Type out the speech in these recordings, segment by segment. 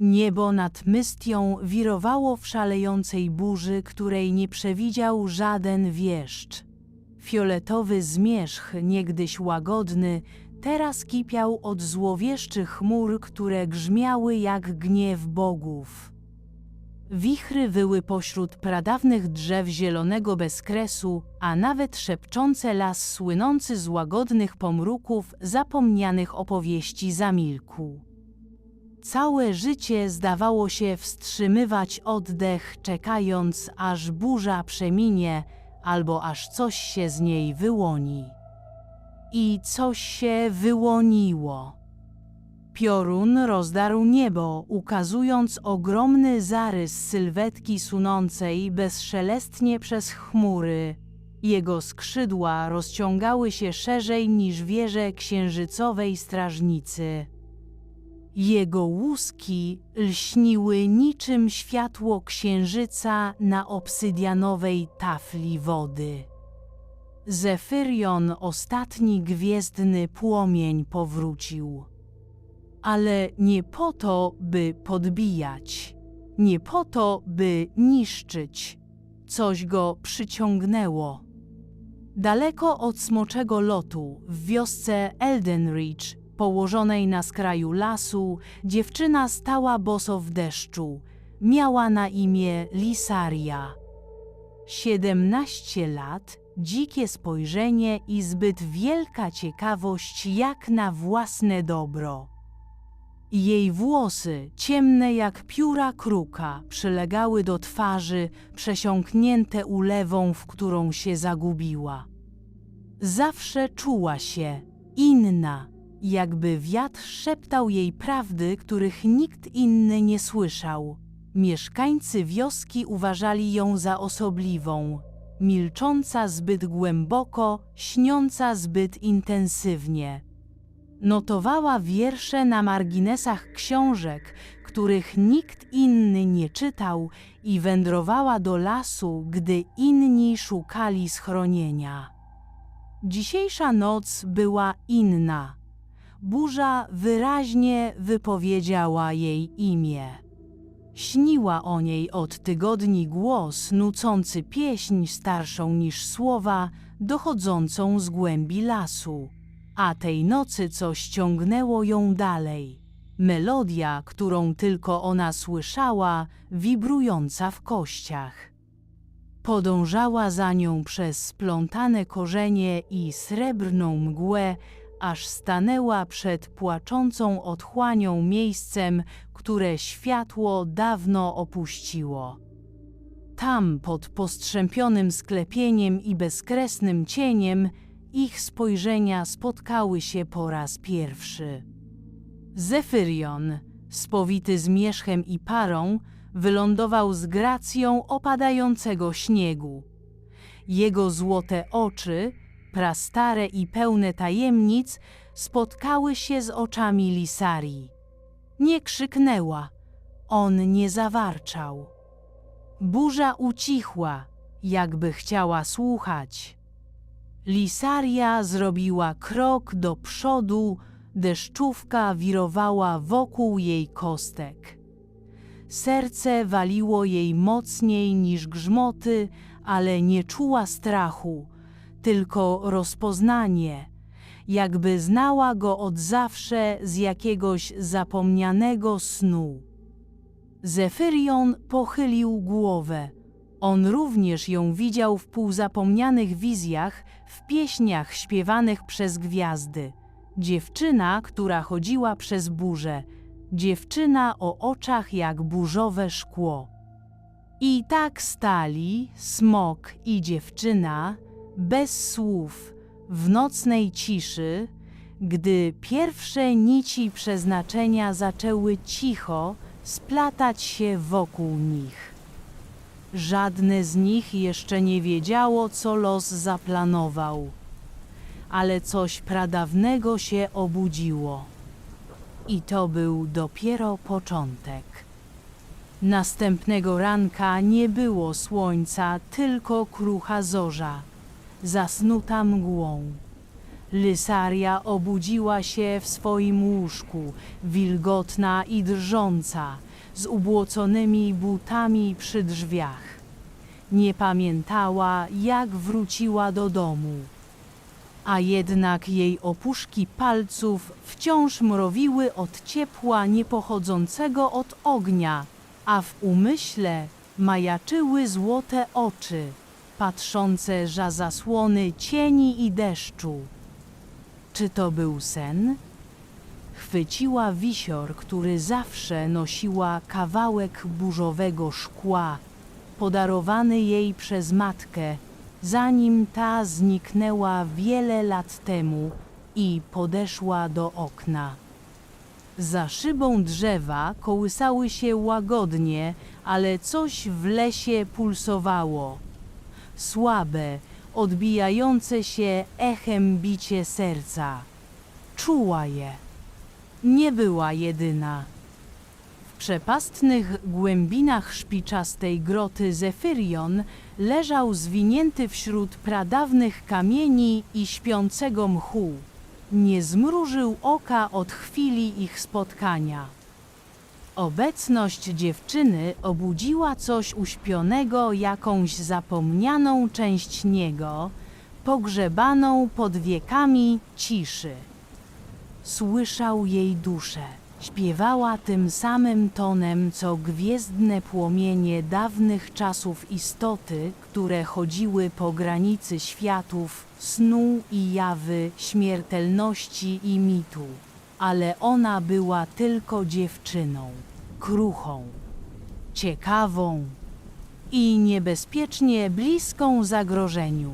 Niebo nad Mystią wirowało w szalejącej burzy, której nie przewidział żaden wieszcz. Fioletowy zmierzch, niegdyś łagodny, teraz kipiał od złowieszczych chmur, które grzmiały jak gniew bogów. Wichry wyły pośród pradawnych drzew zielonego bezkresu, a nawet szepczące las słynący z łagodnych pomruków zapomnianych opowieści zamilkł. Całe życie zdawało się wstrzymywać oddech, czekając, aż burza przeminie, albo aż coś się z niej wyłoni. I coś się wyłoniło. Piorun rozdarł niebo, ukazując ogromny zarys sylwetki sunącej bezszelestnie przez chmury. Jego skrzydła rozciągały się szerzej niż wieże księżycowej strażnicy. Jego łuski lśniły niczym światło księżyca na obsydianowej tafli wody. Zefyrion, ostatni gwiezdny płomień, powrócił. Ale nie po to, by podbijać, nie po to, by niszczyć. Coś go przyciągnęło. Daleko od smoczego lotu, w wiosce Eldenreach, położonej na skraju lasu, dziewczyna stała boso w deszczu. Miała na imię Lisaria. Siedemnaście lat, dzikie spojrzenie i zbyt wielka ciekawość jak na własne dobro. Jej włosy, ciemne jak pióra kruka, przylegały do twarzy, przesiąknięte ulewą, w którą się zagubiła. Zawsze czuła się inna, jakby wiatr szeptał jej prawdy, których nikt inny nie słyszał. Mieszkańcy wioski uważali ją za osobliwą, milcząca zbyt głęboko, śniąca zbyt intensywnie. Notowała wiersze na marginesach książek, których nikt inny nie czytał, i wędrowała do lasu, gdy inni szukali schronienia. Dzisiejsza noc była inna. Burza wyraźnie wypowiedziała jej imię. Śniła o niej od tygodni głos nucący pieśń starszą niż słowa, dochodzącą z głębi lasu. A tej nocy coś ciągnęło ją dalej. Melodia, którą tylko ona słyszała, wibrująca w kościach. Podążała za nią przez splątane korzenie i srebrną mgłę, aż stanęła przed płaczącą otchłanią miejscem, które światło dawno opuściło. Tam, pod postrzępionym sklepieniem i bezkresnym cieniem, ich spojrzenia spotkały się po raz pierwszy. Zefyrion, spowity zmierzchem i parą, wylądował z gracją opadającego śniegu. Jego złote oczy, prastare i pełne tajemnic, spotkały się z oczami Lisarii. Nie krzyknęła, on nie zawarczał. Burza ucichła, jakby chciała słuchać. Lisaria zrobiła krok do przodu, deszczówka wirowała wokół jej kostek. Serce waliło jej mocniej niż grzmoty, ale nie czuła strachu, tylko rozpoznanie, jakby znała go od zawsze z jakiegoś zapomnianego snu. Zefyrion pochylił głowę. On również ją widział w półzapomnianych wizjach, w pieśniach śpiewanych przez gwiazdy. Dziewczyna, która chodziła przez burzę, dziewczyna o oczach jak burzowe szkło. I tak stali smok i dziewczyna, bez słów, w nocnej ciszy, gdy pierwsze nici przeznaczenia zaczęły cicho splatać się wokół nich. Żadne z nich jeszcze nie wiedziało, co los zaplanował, ale coś pradawnego się obudziło. I to był dopiero początek. Następnego ranka nie było słońca, tylko krucha zorza, zasnuta mgłą. Lysaria obudziła się w swoim łóżku, wilgotna i drżąca, z ubłoconymi butami przy drzwiach. Nie pamiętała, jak wróciła do domu. A jednak jej opuszki palców wciąż mrowiły od ciepła niepochodzącego od ognia, a w umyśle majaczyły złote oczy, patrzące za zasłony cieni i deszczu. Czy to był sen? Chwyciła wisior, który zawsze nosiła kawałek burzowego szkła, podarowany jej przez matkę, zanim ta zniknęła wiele lat temu i podeszła do okna. Za szybą drzewa kołysały się łagodnie, ale coś w lesie pulsowało. Słabe, odbijające się echem bicie serca. Czuła je. Nie była jedyna. W przepastnych głębinach szpiczastej groty Zefyrion leżał zwinięty wśród pradawnych kamieni i śpiącego mchu. Nie zmrużył oka od chwili ich spotkania. Obecność dziewczyny obudziła coś uśpionego, jakąś zapomnianą część niego, pogrzebaną pod wiekami ciszy. Słyszał jej duszę. Śpiewała tym samym tonem, co gwiezdne płomienie dawnych czasów istoty, które chodziły po granicy światów, snu i jawy, śmiertelności i mitu. Ale ona była tylko dziewczyną, kruchą, ciekawą i niebezpiecznie bliską zagrożeniu.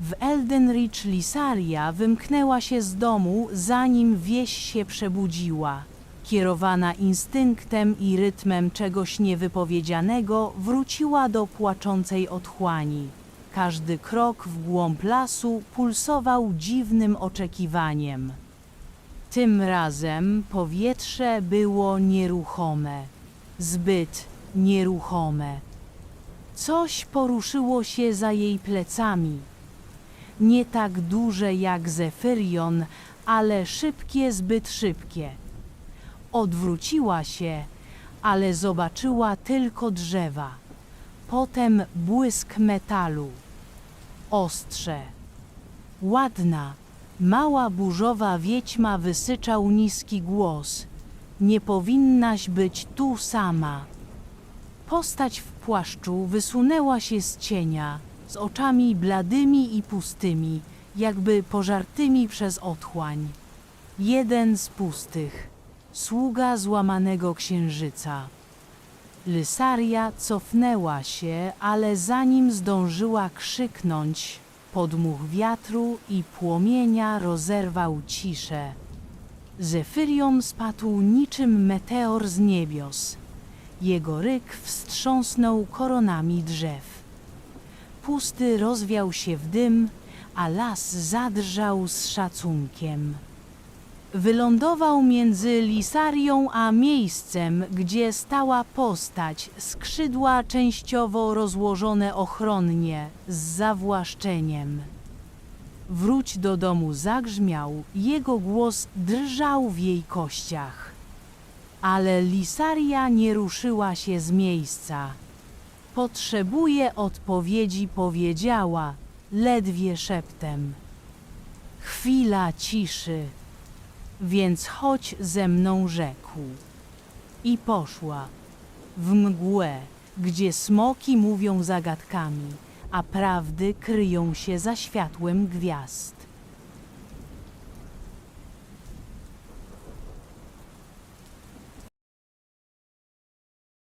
W Eldenreach Lisaria wymknęła się z domu, zanim wieś się przebudziła. Kierowana instynktem i rytmem czegoś niewypowiedzianego, wróciła do płaczącej otchłani. Każdy krok w głąb lasu pulsował dziwnym oczekiwaniem. Tym razem powietrze było nieruchome, zbyt nieruchome. Coś poruszyło się za jej plecami nie tak duże jak Zefyrion, ale szybkie, zbyt szybkie. Odwróciła się, ale zobaczyła tylko drzewa. Potem błysk metalu. Ostrze. Ładna, mała burzowa wiedźma wysyczał niski głos. Nie powinnaś być tu sama. Postać w płaszczu wysunęła się z cienia, z oczami bladymi i pustymi, jakby pożartymi przez otchłań. Jeden z pustych, sługa złamanego księżyca. Lysaria cofnęła się, ale zanim zdążyła krzyknąć, podmuch wiatru i płomienia rozerwał ciszę. Zefyrion spadł niczym meteor z niebios. Jego ryk wstrząsnął koronami drzew pusty rozwiał się w dym, a las zadrżał z szacunkiem. Wylądował między Lisarią a miejscem, gdzie stała postać, skrzydła częściowo rozłożone ochronnie, z zawłaszczeniem. Wróć do domu zagrzmiał, jego głos drżał w jej kościach. Ale Lisaria nie ruszyła się z miejsca. Potrzebuję odpowiedzi, powiedziała, ledwie szeptem. Chwila ciszy, więc chodź ze mną, rzekł. I poszła w mgłę, gdzie smoki mówią zagadkami, a prawdy kryją się za światłem gwiazd.